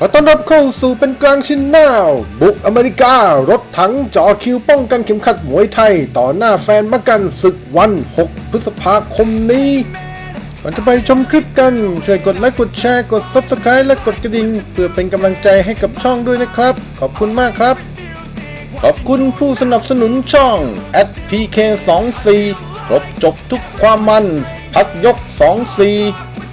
ขอต้อนรับเข้าสู่เป็นกลางชินแนลบุกอเมริการถถังจ่อคิวป้องกันเข็มขัดมวยไทย ต่อหน้าแฟนมากันศึกวัน 6 พฤษภาคมนี้ก่อนจะไปชมคลิปกัน ช่วยกดไลค์กดแชร์กด Subscribe และกดกระดิ่ง เพื่อเป็นกำลังใจให้กับช่องด้วยนะครับ ขอบคุณมากครับ ขอบคุณผู้สนับสนุนช่อง @pk24 ครบจบทุกความมัน พักยก 24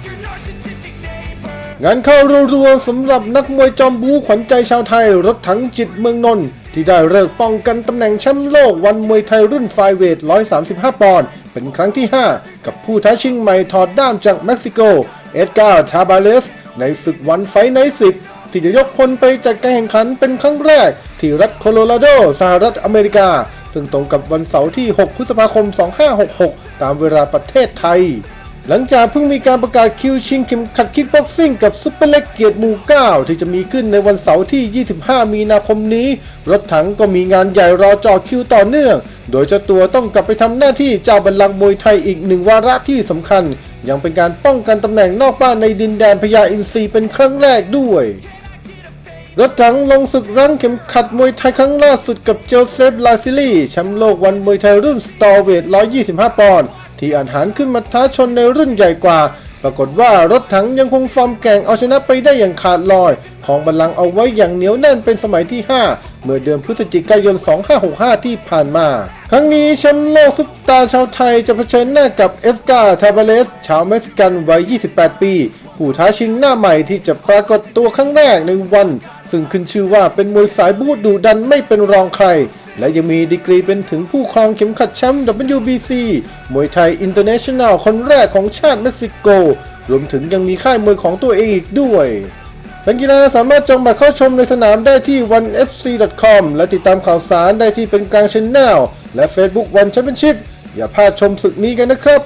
งานเข้ารัวๆสำหรับนักมวยจอมบูขวัญใจชาวไทย รถถังจิตเมืองนนท์ที่ได้เลิกป้องกันตำแหน่งแชมป์โลกวันมวยไทยรุ่นไฟเวท 135 ปอนด์เป็นครั้งที่ 5 กับผู้ท้าชิงใหม่ถอดด้ามจากเม็กซิโก เอ็ดการ์ทาบาเลส ในศึกวันไฟในสิบที่จะยกพลไปจัดการแข่งขันเป็นครั้งแรก ที่รัฐโคโลราโดสหรัฐอเมริกา ซึ่งตรงกับวันเสาร์ที่ 6 พฤษภาคม 2566 ตามเวลาประเทศไทย หลังจากเพิ่งมีการประกาศคิวชิงเข็มขัดคิกบ็อกซิ่งกับซุปเปอร์เล็กเกียรติหมู่ 9 ที่จะมีขึ้นในวันเสาร์ที่ 25 มีนาคมนี้ รถถังก็มีงานใหญ่รอจ่อคิวต่อเนื่อง โดยเจ้าตัวต้องกลับไปทำหน้าที่เจ้าบัลลังก์มวยไทยอีกหนึ่งวาระที่สำคัญ ยังเป็นการป้องกันตำแหน่งนอกบ้านในดินแดนพญาอินทรีเป็นครั้งแรกด้วยรถถังลงศึกรั้งเข็มขัดมวยไทยครั้งล่าสุดกับโจเซฟลาซิลีแชมป์โลกวันมวยไทยรุ่นสตอเวท 125 ปอนด์ ที่อาจหารขึ้นมาท้าชนในรุ่นใหญ่กว่า ปรากฏว่ารถถังยังคงฟอร์มแก่งเอาชนะไปได้อย่างขาดลอย ของบัลลังก์เอาไว้อย่างเหนียวแน่นเป็นสมัยที่ 5 เมื่อเดือนพฤศจิกายน 2565 ที่ผ่านมา ครั้งนี้แชมป์โลกซุปตาร์ชาวไทยจะเผชิญหน้ากับเอสกาทาบาเลส ชาวเม็กซิกันวัย 28 ปีผู้ท้าชิงหน้าใหม่ที่จะปรากฏตัวครั้งแรกในวัน ซึ่งขึ้นชื่อว่าเป็นมวยสายบูดุดันไม่เป็นรองใคร และยังมีดีกรีเป็นถึงผู้ครองเข็มขัดแชมป์ WBC มวยไทยอินเตอร์เนชั่นแนลคนแรกของชาติเม็กซิโก รวมถึงยังมีค่ายมวยของตัวเองอีกด้วยแฟนกีฬาสามารถจองบัตรเข้าชมในสนามได้ที่ onefc.com และติดตามข่าวสารได้ที่เป็นกลางชแนลและ Facebook One Championship อย่าพลาดชมศึกนี้กันนะครับ